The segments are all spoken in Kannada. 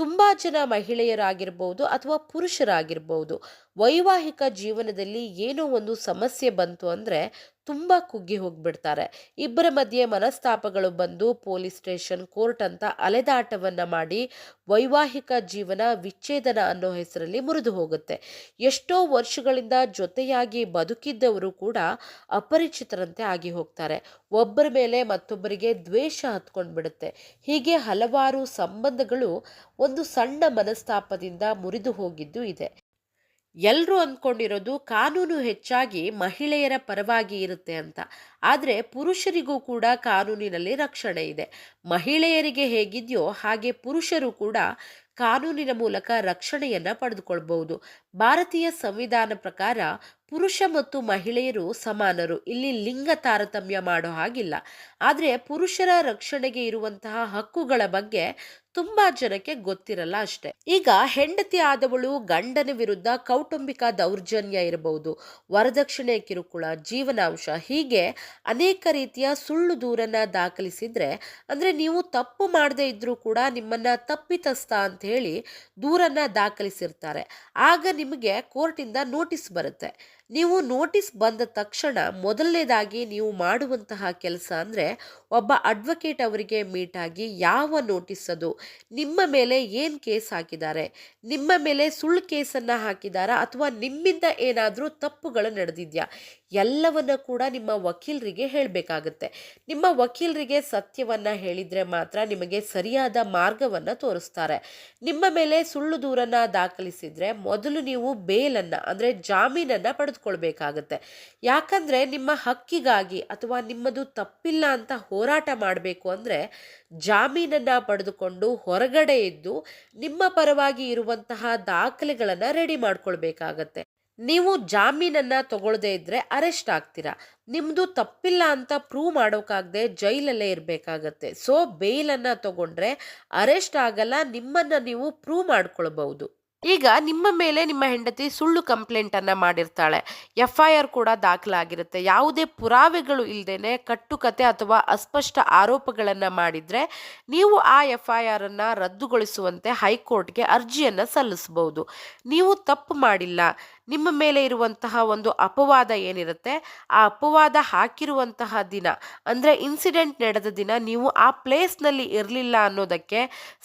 ತುಂಬ ಜನ ಮಹಿಳೆಯರಾಗಿರ್ಬೋದು ಅಥವಾ ಪುರುಷರಾಗಿರ್ಬೋದು. ವೈವಾಹಿಕ ಜೀವನದಲ್ಲಿ ಏನೋ ಒಂದು ಸಮಸ್ಯೆ ಬಂತು ಅಂದರೆ ತುಂಬ ಕುಗ್ಗಿ ಹೋಗ್ಬಿಡ್ತಾರೆ. ಇಬ್ಬರ ಮಧ್ಯೆ ಮನಸ್ತಾಪಗಳು ಬಂದು ಪೊಲೀಸ್ ಸ್ಟೇಷನ್ ಕೋರ್ಟ್ ಅಂತ ಅಲೆದಾಟವನ್ನು ಮಾಡಿ ವೈವಾಹಿಕ ಜೀವನ, ವಿಚ್ಛೇದನ ಅನ್ನೋ ಹೆಸರಲ್ಲಿ ಮುರಿದು ಹೋಗುತ್ತೆ. ಎಷ್ಟೋ ವರ್ಷಗಳಿಂದ ಜೊತೆಯಾಗಿ ಬದುಕಿದ್ದವರು ಕೂಡ ಅಪರಿಚಿತರಂತೆ ಆಗಿ ಹೋಗ್ತಾರೆ. ಒಬ್ಬರ ಮೇಲೆ ಮತ್ತೊಬ್ಬರಿಗೆ ದ್ವೇಷ ಹತ್ಕೊಂಡು ಬಿಡುತ್ತೆ ಹೀಗೆ ಹಲವಾರು ಸಂಬಂಧಗಳು ಒಂದು ಸಣ್ಣ ಮನಸ್ತಾಪದಿಂದ ಮುರಿದು ಹೋಗಿದ್ದು ಇದೆ. ಎಲ್ಲರೂ ಅಂದ್ಕೊಂಡಿರೋದು ಕಾನೂನು ಹೆಚ್ಚಾಗಿ ಮಹಿಳೆಯರ ಪರವಾಗಿ ಇರುತ್ತೆ ಅಂತ. ಆದರೆ ಪುರುಷರಿಗೂ ಕೂಡ ಕಾನೂನಿನಲ್ಲಿ ರಕ್ಷಣೆ ಇದೆ. ಮಹಿಳೆಯರಿಗೆ ಹೇಗಿದೆಯೋ ಹಾಗೆ ಪುರುಷರು ಕೂಡ ಕಾನೂನಿನ ಮೂಲಕ ರಕ್ಷಣೆಯನ್ನು ಪಡೆದುಕೊಳ್ಬಹುದು. ಭಾರತೀಯ ಸಂವಿಧಾನ ಪ್ರಕಾರ ಪುರುಷ ಮತ್ತು ಮಹಿಳೆಯರು ಸಮಾನರು. ಇಲ್ಲಿ ಲಿಂಗ ತಾರತಮ್ಯ ಮಾಡೋ ಹಾಗಿಲ್ಲ. ಆದರೆ ಪುರುಷರ ರಕ್ಷಣೆಗೆ ಇರುವಂತಹ ಹಕ್ಕುಗಳ ಬಗ್ಗೆ ತುಂಬಾ ಜನಕ್ಕೆ ಗೊತ್ತಿರಲ್ಲ ಅಷ್ಟೇ. ಈಗ ಹೆಂಡತಿ ಆದವಳು ಗಂಡನ ವಿರುದ್ಧ ಕೌಟುಂಬಿಕ ದೌರ್ಜನ್ಯ ಇರಬಹುದು, ವರದಕ್ಷಿಣೆ, ಕಿರುಕುಳ, ಜೀವನಾಂಶ ಹೀಗೆ ಅನೇಕ ರೀತಿಯ ಸುಳ್ಳು ದೂರನ್ನ ದಾಖಲಿಸಿದ್ರೆ, ಅಂದ್ರೆ ನೀವು ತಪ್ಪು ಮಾಡದೇ ಇದ್ರೂ ಕೂಡ ನಿಮ್ಮನ್ನ ತಪ್ಪಿತಸ್ಥ ಅಂತ ಹೇಳಿ ದೂರನ್ನ ದಾಖಲಿಸಿರ್ತಾರೆ. ಆಗ ನಿಮಗೆ ಕೋರ್ಟಿಂದ ನೋಟಿಸ್ ಬರುತ್ತೆ. ನೀವು ನೋಟಿಸ್ ಬಂದ ತಕ್ಷಣ ಮೊದಲನೇದಾಗಿ ನೀವು ಮಾಡುವಂತಹ ಕೆಲಸ ಅಂದರೆ ಒಬ್ಬ ಅಡ್ವೊಕೇಟ್ ಅವರಿಗೆ ಮೀಟ್ ಆಗಿ ಯಾವ ನೋಟಿಸ್ ಅದು, ನಿಮ್ಮ ಮೇಲೆ ಏನು ಕೇಸ್ ಹಾಕಿದ್ದಾರೆ, ನಿಮ್ಮ ಮೇಲೆ ಸುಳ್ಳು ಕೇಸನ್ನು ಹಾಕಿದಾರಾ ಅಥವಾ ನಿಮ್ಮಿಂದ ಏನಾದರೂ ತಪ್ಪುಗಳು ನಡೆದಿದೆಯಾ, ಎಲ್ಲವನ್ನು ಕೂಡ ನಿಮ್ಮ ವಕೀಲರಿಗೆ ಹೇಳಬೇಕಾಗುತ್ತೆ. ನಿಮ್ಮ ವಕೀಲರಿಗೆ ಸತ್ಯವನ್ನು ಹೇಳಿದರೆ ಮಾತ್ರ ನಿಮಗೆ ಸರಿಯಾದ ಮಾರ್ಗವನ್ನು ತೋರಿಸ್ತಾರೆ. ನಿಮ್ಮ ಮೇಲೆ ಸುಳ್ಳು ದೂರನ್ನು ದಾಖಲಿಸಿದರೆ ಮೊದಲು ನೀವು ಬೇಲನ್ನು ಅಂದರೆ ಜಾಮೀನನ್ನು ಪಡೆದುಕೊಳ್ಬೇಕಾಗತ್ತೆ ಯಾಕಂದರೆ ನಿಮ್ಮ ಹಕ್ಕಿಗಾಗಿ ಅಥವಾ ನಿಮ್ಮದು ತಪ್ಪಿಲ್ಲ ಅಂತ ಹೋರಾಟ ಮಾಡಬೇಕು ಅಂದರೆ ಜಾಮೀನನ್ನು ಪಡೆದುಕೊಂಡು ಹೊರಗಡೆ ಇದ್ದು ನಿಮ್ಮ ಪರವಾಗಿ ಇರುವಂತಹ ದಾಖಲೆಗಳನ್ನು ರೆಡಿ ಮಾಡ್ಕೊಳ್ಬೇಕಾಗತ್ತೆ. ನೀವು ಜಾಮೀನನ್ನು ತಗೊಳ್ಳದೇ ಇದ್ದರೆ ಅರೆಸ್ಟ್ ಆಗ್ತೀರಾ. ನಿಮ್ಮದು ತಪ್ಪಿಲ್ಲ ಅಂತ ಪ್ರೂವ್ ಮಾಡೋಕ್ಕಾಗದೆ ಜೈಲಲ್ಲೇ ಇರಬೇಕಾಗತ್ತೆ. ಸೊ ಬೇಲನ್ನು ತಗೊಂಡ್ರೆ ಅರೆಸ್ಟ್ ಆಗಲ್ಲ, ನಿಮ್ಮನ್ನು ನೀವು ಪ್ರೂವ್ ಮಾಡ್ಕೊಳ್ಬಹುದು. ಈಗ ನಿಮ್ಮ ಮೇಲೆ ನಿಮ್ಮ ಹೆಂಡತಿ ಸುಳ್ಳು ಕಂಪ್ಲೇಂಟನ್ನು ಮಾಡಿರ್ತಾಳೆ. ಎಫ್ ಐ ಆರ್ ಕೂಡ ದಾಖಲಾಗಿರುತ್ತೆ. ಯಾವುದೇ ಪುರಾವೆಗಳು ಇಲ್ಲದೇನೆ ಕಟ್ಟುಕತೆ ಅಥವಾ ಅಸ್ಪಷ್ಟ ಆರೋಪಗಳನ್ನು ಮಾಡಿದರೆ ನೀವು ಆ ಎಫ್ ಐ ಆರನ್ನು ರದ್ದುಗೊಳಿಸುವಂತೆ ಹೈಕೋರ್ಟ್ಗೆ ಅರ್ಜಿಯನ್ನು ಸಲ್ಲಿಸಬಹುದು ನೀವು ತಪ್ಪು ಮಾಡಿಲ್ಲ. ನಿಮ್ಮ ಮೇಲೆ ಇರುವಂತಹ ಒಂದು ಅಪವಾದ ಏನಿರುತ್ತೆ, ಆ ಅಪವಾದ ಹಾಕಿರುವಂತಹ ದಿನ, ಅಂದರೆ ಇನ್ಸಿಡೆಂಟ್ ನಡೆದ ದಿನ ನೀವು ಆ ಪ್ಲೇಸ್ನಲ್ಲಿ ಇರಲಿಲ್ಲ ಅನ್ನೋದಕ್ಕೆ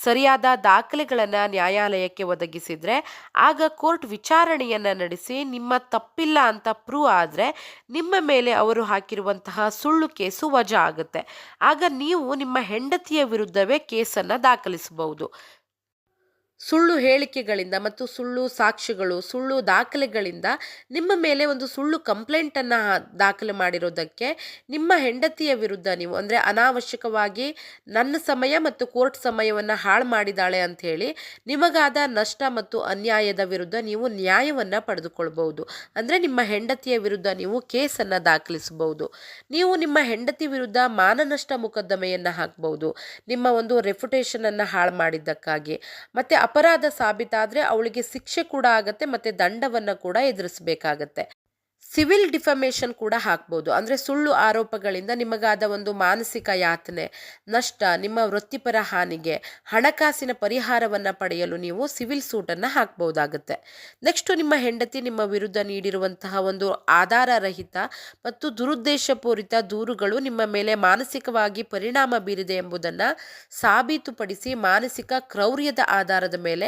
ಸರಿಯಾದ ದಾಖಲೆಗಳನ್ನು ನ್ಯಾಯಾಲಯಕ್ಕೆ ಒದಗಿಸಿದರೆ, ಆಗ ಕೋರ್ಟ್ ವಿಚಾರಣೆಯನ್ನು ನಡೆಸಿ ನಿಮ್ಮ ತಪ್ಪಿಲ್ಲ ಅಂತ ಪ್ರೂವ್ ಆದರೆ ನಿಮ್ಮ ಮೇಲೆ ಅವರು ಹಾಕಿರುವಂತಹ ಸುಳ್ಳು ಕೇಸು ವಜಾ ಆಗುತ್ತೆ. ಆಗ ನೀವು ನಿಮ್ಮ ಹೆಂಡತಿಯ ವಿರುದ್ಧವೇ ಕೇಸನ್ನು ದಾಖಲಿಸಬಹುದು. ಸುಳ್ಳು ಹೇಳಿಕೆಗಳಿಂದ ಮತ್ತು ಸುಳ್ಳು ಸಾಕ್ಷ್ಯಗಳು ಸುಳ್ಳು ದಾಖಲೆಗಳಿಂದ ನಿಮ್ಮ ಮೇಲೆ ಒಂದು ಸುಳ್ಳು ಕಂಪ್ಲೇಂಟನ್ನು ದಾಖಲೆ ಮಾಡಿರೋದಕ್ಕೆ ನಿಮ್ಮ ಹೆಂಡತಿಯ ವಿರುದ್ಧ ನೀವು, ಅಂದರೆ ಅನಾವಶ್ಯಕವಾಗಿ ನನ್ನ ಸಮಯ ಮತ್ತು ಕೋರ್ಟ್ ಸಮಯವನ್ನು ಹಾಳು ಮಾಡಿದಾಳೆ ಅಂತ ಹೇಳಿ ನಿಮಗಾದ ನಷ್ಟ ಮತ್ತು ಅನ್ಯಾಯದ ವಿರುದ್ಧ ನೀವು ನ್ಯಾಯವನ್ನು ಪಡೆದುಕೊಳ್ಬಹುದು. ಅಂದರೆ ನಿಮ್ಮ ಹೆಂಡತಿಯ ವಿರುದ್ಧ ನೀವು ಕೇಸನ್ನು ದಾಖಲಿಸಬಹುದು. ನೀವು ನಿಮ್ಮ ಹೆಂಡತಿ ವಿರುದ್ಧ ಮಾನನಷ್ಟ ಮೊಕದ್ದಮೆಯನ್ನು ಹಾಕ್ಬೋದು ನಿಮ್ಮ ಒಂದು ರೆಪ್ಯುಟೇಷನನ್ನು ಹಾಳು ಮಾಡಿದ್ದಕ್ಕಾಗಿ. ಮತ್ತು ಅಪರಾಧ ಸಾಬೀತಾದರೆ ಅವಳಿಗೆ ಶಿಕ್ಷೆ ಕೂಡ ಆಗುತ್ತೆ ಮತ್ತು ದಂಡವನ್ನು ಕೂಡ ಎದುರಿಸಬೇಕಾಗತ್ತೆ. ಸಿವಿಲ್ ಡಿಫಮೇಷನ್ ಕೂಡ ಹಾಕ್ಬೋದು. ಅಂದರೆ ಸುಳ್ಳು ಆರೋಪಗಳಿಂದ ನಿಮಗಾದ ಒಂದು ಮಾನಸಿಕ ಯಾತನೆ, ನಷ್ಟ, ನಿಮ್ಮ ವೃತ್ತಿಪರ ಹಾನಿಗೆ ಹಣಕಾಸಿನ ಪರಿಹಾರವನ್ನು ಪಡೆಯಲು ನೀವು ಸಿವಿಲ್ ಸೂಟನ್ನು ಹಾಕ್ಬೋದಾಗುತ್ತೆ. ನೆಕ್ಸ್ಟು ನಿಮ್ಮ ಹೆಂಡತಿ ನಿಮ್ಮ ವಿರುದ್ಧ ನೀಡಿರುವಂತಹ ಒಂದು ಆಧಾರರಹಿತ ಮತ್ತು ದುರುದ್ದೇಶಪೂರಿತ ದೂರುಗಳು ನಿಮ್ಮ ಮೇಲೆ ಮಾನಸಿಕವಾಗಿ ಪರಿಣಾಮ ಬೀರಿದೆ ಎಂಬುದನ್ನು ಸಾಬೀತುಪಡಿಸಿ ಮಾನಸಿಕ ಕ್ರೌರ್ಯದ ಆಧಾರದ ಮೇಲೆ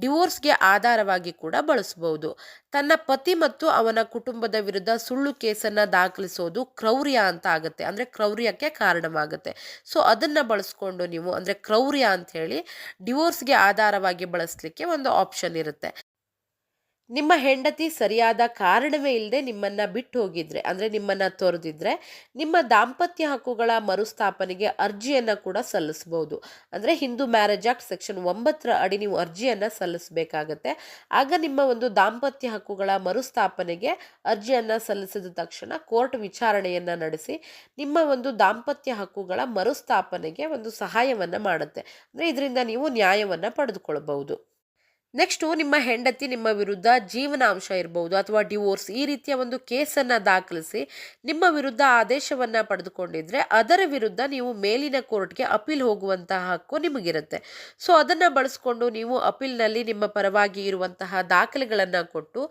ಡಿವೋರ್ಸ್ಗೆ ಆಧಾರವಾಗಿ ಕೂಡ ಬಳಸಬಹುದು ತನ್ನ ಪತಿ ಮತ್ತು ಅವನ ಕುಟುಂಬದ ವಿರುದ್ಧ ಸುಳ್ಳು ಕೇಸನ್ನು ದಾಖಲಿಸೋದು ಕ್ರೌರ್ಯ ಅಂತ ಆಗುತ್ತೆ. ಅಂದರೆ ಕ್ರೌರ್ಯಕ್ಕೆ ಕಾರಣವಾಗುತ್ತೆ. ಸೊ ಅದನ್ನು ಬಳಸ್ಕೊಂಡು ನೀವು, ಅಂದರೆ ಕ್ರೌರ್ಯ ಅಂತ ಹೇಳಿ ಡಿವೋರ್ಸ್ಗೆ ಆಧಾರವಾಗಿ ಬಳಸಲಿಕ್ಕೆ ಒಂದು ಆಪ್ಷನ್ ಇರುತ್ತೆ. ನಿಮ್ಮ ಹೆಂಡತಿ ಸರಿಯಾದ ಕಾರಣವೇ ಇಲ್ಲದೆ ನಿಮ್ಮನ್ನು ಬಿಟ್ಟು ಹೋಗಿದ್ರೆ, ಅಂದರೆ ನಿಮ್ಮನ್ನು ತೊರೆದಿದ್ರೆ, ನಿಮ್ಮ ದಾಂಪತ್ಯ ಹಕ್ಕುಗಳ ಮರುಸ್ಥಾಪನೆಗೆ ಅರ್ಜಿಯನ್ನು ಕೂಡ ಸಲ್ಲಿಸಬಹುದು ಅಂದರೆ ಹಿಂದೂ ಮ್ಯಾರೇಜ್ ಆಕ್ಟ್ ಸೆಕ್ಷನ್ ಒಂಬತ್ತರ ಅಡಿ ನೀವು ಅರ್ಜಿಯನ್ನು ಸಲ್ಲಿಸಬೇಕಾಗತ್ತೆ. ಆಗ ನಿಮ್ಮ ಒಂದು ದಾಂಪತ್ಯ ಹಕ್ಕುಗಳ ಮರುಸ್ಥಾಪನೆಗೆ ಅರ್ಜಿಯನ್ನು ಸಲ್ಲಿಸಿದ ತಕ್ಷಣ ಕೋರ್ಟ್ ವಿಚಾರಣೆಯನ್ನು ನಡೆಸಿ, ನಿಮ್ಮ ಒಂದು ದಾಂಪತ್ಯ ಹಕ್ಕುಗಳ ಮರುಸ್ಥಾಪನೆಗೆ ಒಂದು ಸಹಾಯವನ್ನು ಮಾಡುತ್ತೆ. ಅಂದರೆ ಇದರಿಂದ ನೀವು ನ್ಯಾಯವನ್ನು ಪಡೆದುಕೊಳ್ಬಹುದು. ನೆಕ್ಸ್ಟು ನಿಮ್ಮ ಹೆಂಡತಿ, ನಿಮ್ಮ ವಿರುದ್ಧ ಜೀವನಾಂಶ ಇರ್ಬೋದು ಅಥವಾ ಡಿವೋರ್ಸ್ ಈ ರೀತಿಯ ಒಂದು ಕೇಸನ್ನು ದಾಖಲಿಸಿ ನಿಮ್ಮ ವಿರುದ್ಧ ಆದೇಶವನ್ನು ಪಡೆದುಕೊಂಡಿದ್ರೆ ಅದರ ವಿರುದ್ಧ ನೀವು ಮೇಲಿನ ಕೋರ್ಟ್ಗೆ ಅಪೀಲ್ ಹೋಗುವಂತಹ ಹಕ್ಕು ನಿಮಗಿರುತ್ತೆ. ಸೊ ಅದನ್ನು ಬಳಸಿಕೊಂಡು ನೀವು ಅಪೀಲ್ನಲ್ಲಿ ನಿಮ್ಮ ಪರವಾಗಿ ಇರುವಂತಹ ದಾಖಲೆಗಳನ್ನು ಕೊಟ್ಟು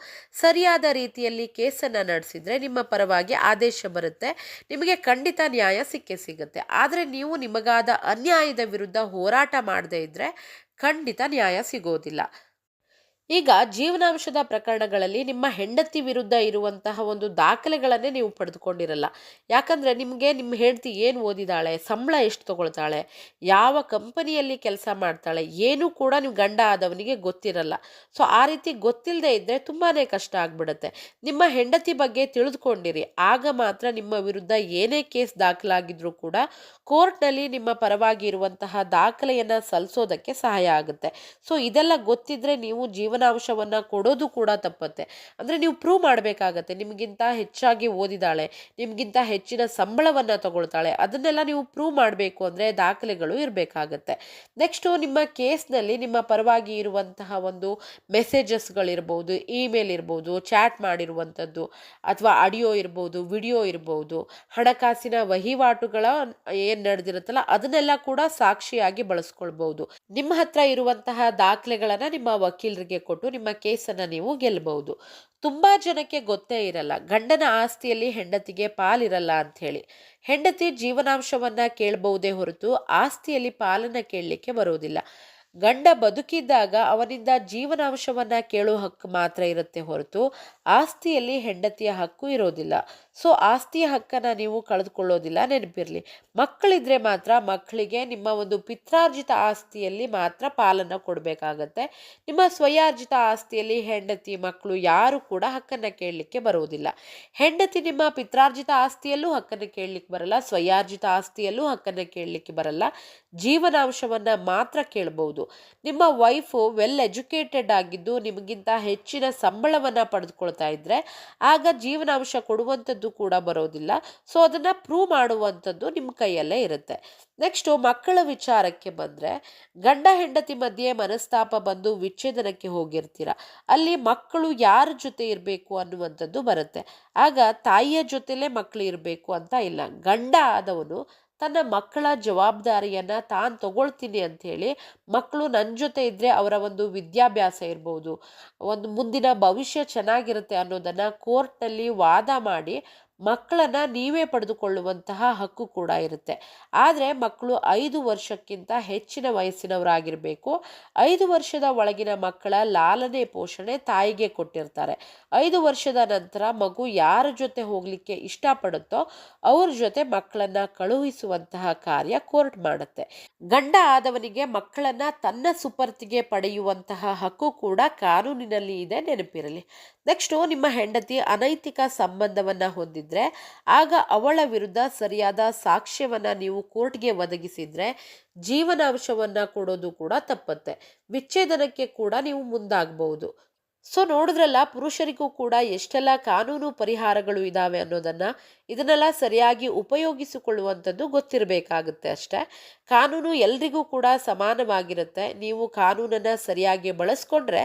ಸರಿಯಾದ ರೀತಿಯಲ್ಲಿ ಕೇಸನ್ನು ನಡೆಸಿದರೆ ನಿಮ್ಮ ಪರವಾಗಿ ಆದೇಶ ಬರುತ್ತೆ, ನಿಮಗೆ ಖಂಡಿತ ನ್ಯಾಯ ಸಿಕ್ಕೇ ಸಿಗುತ್ತೆ. ಆದರೆ ನೀವು ನಿಮಗಾದ ಅನ್ಯಾಯದ ವಿರುದ್ಧ ಹೋರಾಟ ಮಾಡದೇ ಇದ್ದರೆ ಖಂಡಿತ ನ್ಯಾಯ ಸಿಗೋದಿಲ್ಲ. ಈಗ ಜೀವನಾಂಶದ ಪ್ರಕರಣಗಳಲ್ಲಿ ನಿಮ್ಮ ಹೆಂಡತಿ ವಿರುದ್ಧ ಇರುವಂತಹ ಒಂದು ದಾಖಲೆಗಳನ್ನೇ ನೀವು ಪಡೆದುಕೊಂಡಿರಲ್ಲ. ಯಾಕಂದರೆ ನಿಮಗೆ ನಿಮ್ಮ ಹೆಂಡತಿ ಏನು ಓದಿದಾಳೆ, ಸಂಬಳ ಎಷ್ಟು ತಗೊಳ್ತಾಳೆ, ಯಾವ ಕಂಪನಿಯಲ್ಲಿ ಕೆಲಸ ಮಾಡ್ತಾಳೆ, ಏನೂ ಕೂಡ ನೀವು ಗಂಡ ಆದವನಿಗೆ ಗೊತ್ತಿರಲ್ಲ. ಸೊ ಆ ರೀತಿ ಗೊತ್ತಿಲ್ಲದೆ ಇದ್ದರೆ ತುಂಬಾ ಕಷ್ಟ ಆಗಿಬಿಡುತ್ತೆ. ನಿಮ್ಮ ಹೆಂಡತಿ ಬಗ್ಗೆ ತಿಳಿದುಕೊಂಡಿರಿ. ಆಗ ಮಾತ್ರ ನಿಮ್ಮ ವಿರುದ್ಧ ಏನೇ ಕೇಸ್ ದಾಖಲಾಗಿದ್ರೂ ಕೂಡ ಕೋರ್ಟ್ನಲ್ಲಿ ನಿಮ್ಮ ಪರವಾಗಿ ಇರುವಂತಹ ದಾಖಲೆಯನ್ನು ಸಲ್ಲಿಸೋದಕ್ಕೆ ಸಹಾಯ ಆಗುತ್ತೆ. ಸೊ ಇದೆಲ್ಲ ಗೊತ್ತಿದ್ದರೆ ನೀವು ಜೀವನಾಂಶವನ್ನು ಕೊಡೋದು ಕೂಡ ತಪ್ಪತ್ತೆ. ಅಂದರೆ ನೀವು ಪ್ರೂವ್ ಮಾಡಬೇಕಾಗತ್ತೆ. ನಿಮಗಿಂತ ಹೆಚ್ಚಾಗಿ ಓದಿದಾಳೆ, ನಿಮಗಿಂತ ಹೆಚ್ಚಿನ ಸಂಬಳವನ್ನು ತಗೊಳ್ತಾಳೆ, ಅದನ್ನೆಲ್ಲ ನೀವು ಪ್ರೂವ್ ಮಾಡಬೇಕು ಅಂದರೆ ದಾಖಲೆಗಳು ಇರಬೇಕಾಗತ್ತೆ. ನೆಕ್ಸ್ಟು ನಿಮ್ಮ ಕೇಸ್ನಲ್ಲಿ ನಿಮ್ಮ ಪರವಾಗಿ ಇರುವಂತಹ ಒಂದು ಮೆಸೇಜಸ್ಗಳಿರ್ಬೋದು ಇಮೇಲ್ ಇರ್ಬೋದು ಚಾಟ್ ಮಾಡಿರುವಂಥದ್ದು, ಅಥವಾ ಆಡಿಯೋ ಇರ್ಬೋದು ವಿಡಿಯೋ ಇರ್ಬೋದು, ಹಣಕಾಸಿನ ವಹಿವಾಟುಗಳ ಏನು ನಡೆದಿರುತ್ತಲ್ಲ ಅದನ್ನೆಲ್ಲ ಕೂಡ ಸಾಕ್ಷಿಯಾಗಿ ಬಳಸ್ಕೊಳ್ಬಹುದು ನಿಮ್ಮ ಹತ್ರ ಇರುವಂತಹ ದಾಖಲೆಗಳನ್ನು ನಿಮ್ಮ ವಕೀಲರಿಗೆ ಕೊಟ್ಟು ನಿಮ್ಮ ಕೇಸನ್ನು ನೀವು ಗೆಲ್ಲಬಹುದು ತುಂಬ ಜನಕ್ಕೆ ಗೊತ್ತೇ ಇರಲ್ಲ, ಗಂಡನ ಆಸ್ತಿಯಲ್ಲಿ ಹೆಂಡತಿಗೆ ಪಾಲಿರಲ್ಲ ಅಂಥೇಳಿ. ಹೆಂಡತಿ ಜೀವನಾಂಶವನ್ನು ಕೇಳಬಹುದೇ ಹೊರತು ಆಸ್ತಿಯಲ್ಲಿ ಪಾಲನ್ನು ಕೇಳಲಿಕ್ಕೆ ಬರುವುದಿಲ್ಲ. ಗಂಡ ಬದುಕಿದ್ದಾಗ ಅವನಿಂದ ಜೀವನಾಂಶವನ್ನು ಕೇಳೋ ಹಕ್ಕು ಮಾತ್ರ ಇರುತ್ತೆ ಹೊರತು ಆಸ್ತಿಯಲ್ಲಿ ಹೆಂಡತಿಯ ಹಕ್ಕು ಇರೋದಿಲ್ಲ. ಸೊ ಆಸ್ತಿಯ ಹಕ್ಕನ್ನು ನೀವು ಕಳೆದುಕೊಳ್ಳೋದಿಲ್ಲ, ನೆನಪಿರಲಿ. ಮಕ್ಕಳಿದ್ರೆ ಮಾತ್ರ ಮಕ್ಕಳಿಗೆ ನಿಮ್ಮ ಒಂದು ಪಿತ್ರಾರ್ಜಿತ ಆಸ್ತಿಯಲ್ಲಿ ಮಾತ್ರ ಪಾಲನ್ನು ಕೊಡಬೇಕಾಗತ್ತೆ. ನಿಮ್ಮ ಸ್ವಯಾರ್ಜಿತ ಆಸ್ತಿಯಲ್ಲಿ ಹೆಂಡತಿ, ಮಕ್ಕಳು ಯಾರು ಕೂಡ ಹಕ್ಕನ್ನು ಕೇಳಲಿಕ್ಕೆ ಬರುವುದಿಲ್ಲ ಹೆಂಡತಿ ನಿಮ್ಮ ಪಿತ್ರಾರ್ಜಿತ ಆಸ್ತಿಯಲ್ಲೂ ಹಕ್ಕನ್ನು ಕೇಳಲಿಕ್ಕೆ ಬರಲ್ಲ, ಸ್ವಯಾರ್ಜಿತ ಆಸ್ತಿಯಲ್ಲೂ ಹಕ್ಕನ್ನು ಕೇಳಲಿಕ್ಕೆ ಬರಲ್ಲ. ಜೀವನಾಂಶವನ್ನು ಮಾತ್ರ ಕೇಳಬಹುದು ನಿಮ್ಮ ವೈಫು ವೆಲ್ ಎಜುಕೇಟೆಡ್ ಆಗಿದ್ದು ನಿಮಗಿಂತ ಹೆಚ್ಚಿನ ಸಂಬಳವನ್ನು ಪಡೆದುಕೊಳ್ತಾ ಇದ್ದರೆ ಆಗ ಜೀವನಾಂಶ ಕೊಡುವಂಥದ್ದು ಕೂಡ ಬರೋದಿಲ್ಲ. ಸೊ ಅದನ್ನು ಪ್ರೂವ್ ಮಾಡುವಂಥದ್ದು ನಿಮ್ಮ ಕೈಯಲ್ಲೇ ಇರುತ್ತೆ. ನೆಕ್ಸ್ಟು ಮಕ್ಕಳ ವಿಚಾರಕ್ಕೆ ಬಂದರೆ ಗಂಡ ಹೆಂಡತಿ ಮಧ್ಯೆ ಮನಸ್ತಾಪ ಬಂದು ವಿಚ್ಛೇದನಕ್ಕೆ ಹೋಗಿರ್ತೀರ. ಅಲ್ಲಿ ಮಕ್ಕಳು ಯಾರ ಜೊತೆ ಇರಬೇಕು ಅನ್ನುವಂಥದ್ದು ಬರುತ್ತೆ. ಆಗ ತಾಯಿಯ ಜೊತೆಲೇ ಮಕ್ಕಳು ಇರಬೇಕು ಅಂತ ಇಲ್ಲ. ಗಂಡ ಆದವನು ತನ್ನ ಮಕ್ಕಳ ಜವಾಬ್ದಾರಿಯನ್ನು ತಾನು ತಗೊಳ್ತೀನಿ ಅಂಥೇಳಿ ಮಕ್ಕಳು ನನ್ನ ಜೊತೆ ಇದ್ದರೆ ಅವರ ಒಂದು ವಿದ್ಯಾಭ್ಯಾಸ ಇರ್ಬೋದು. ಒಂದು ಮುಂದಿನ ಭವಿಷ್ಯ ಚೆನ್ನಾಗಿರುತ್ತೆ ಅನ್ನೋದನ್ನು ಕೋರ್ಟ್ನಲ್ಲಿ ವಾದ ಮಾಡಿ ಮಕ್ಕಳನ್ನು ನೀವೇ ಪಡೆದುಕೊಳ್ಳುವಂತಹ ಹಕ್ಕು ಕೂಡ ಇರುತ್ತೆ. ಆದರೆ ಮಕ್ಕಳು ಐದು ವರ್ಷಕ್ಕಿಂತ ಹೆಚ್ಚಿನ ವಯಸ್ಸಿನವರಾಗಿರಬೇಕು. ಐದು ವರ್ಷದ ಒಳಗಿನ ಮಕ್ಕಳ ಲಾಲನೆ ಪೋಷಣೆ ತಾಯಿಗೆ ಕೊಟ್ಟಿರ್ತಾರೆ. ಐದು ವರ್ಷದ ನಂತರ ಮಗು ಯಾರ ಜೊತೆ ಹೋಗಲಿಕ್ಕೆ ಇಷ್ಟಪಡುತ್ತೋ ಅವ್ರ ಜೊತೆ ಮಕ್ಕಳನ್ನು ಕಳುಹಿಸುವಂತಹ ಕಾರ್ಯ ಕೋರ್ಟ್ ಮಾಡುತ್ತೆ. ಗಂಡ ಆದವನಿಗೆ ಮಕ್ಕಳನ್ನು ತನ್ನ ಸುಪರ್ತಿಗೆ ಪಡೆಯುವಂತಹ ಹಕ್ಕು ಕೂಡ ಕಾನೂನಿನಲ್ಲಿ ಇದೆ ನೆನಪಿರಲಿ. ನೆಕ್ಸ್ಟು ನಿಮ್ಮ ಹೆಂಡತಿ ಅನೈತಿಕ ಸಂಬಂಧವನ್ನು ಹೊಂದಿದ್ರೆ ಆಗ ಅವಳ ವಿರುದ್ಧ ಸರಿಯಾದ ಸಾಕ್ಷ್ಯವನ್ನು ನೀವು ಕೋರ್ಟ್ಗೆ ಒದಗಿಸಿದ್ರೆ ಜೀವನಾಂಶವನ್ನು ಕೊಡೋದು ಕೂಡ ತಪ್ಪತ್ತೆ. ವಿಚ್ಛೇದನಕ್ಕೆ ಕೂಡ ನೀವು ಮುಂದಾಗಬಹುದು. ಸೊ ನೋಡಿದ್ರಲ್ಲ, ಪುರುಷರಿಗೂ ಕೂಡ ಎಷ್ಟೆಲ್ಲ ಕಾನೂನು ಪರಿಹಾರಗಳು ಇದ್ದಾವೆ ಅನ್ನೋದನ್ನು ಇದನ್ನೆಲ್ಲ ಸರಿಯಾಗಿ ಉಪಯೋಗಿಸಿಕೊಳ್ಳುವಂಥದ್ದು ಗೊತ್ತಿರಬೇಕಾಗುತ್ತೆ ಅಷ್ಟೇ. ಕಾನೂನು ಎಲ್ರಿಗೂ ಕೂಡ ಸಮಾನವಾಗಿರುತ್ತೆ. ನೀವು ಕಾನೂನನ್ನು ಸರಿಯಾಗಿ ಬಳಸ್ಕೊಂಡ್ರೆ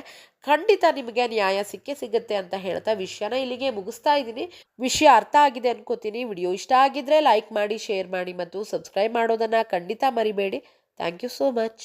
ಖಂಡಿತ ನಿಮಗೆ ನ್ಯಾಯ ಸಿಕ್ಕೇ ಸಿಗುತ್ತೆ ಅಂತ ಹೇಳ್ತಾ ವಿಷಯನ ಇಲ್ಲಿಗೆ ಮುಗಿಸ್ತಾ ಇದ್ದೀನಿ. ವಿಷಯ ಅರ್ಥ ಆಗಿದೆ ಅನ್ಕೋತೀನಿ. ವಿಡಿಯೋ ಇಷ್ಟ ಆಗಿದ್ರೆ ಲೈಕ್ ಮಾಡಿ, ಶೇರ್ ಮಾಡಿ ಮತ್ತು ಸಬ್ಸ್ಕ್ರೈಬ್ ಮಾಡೋದನ್ನು ಖಂಡಿತ ಮರಿಬೇಡಿ. Thank you so much.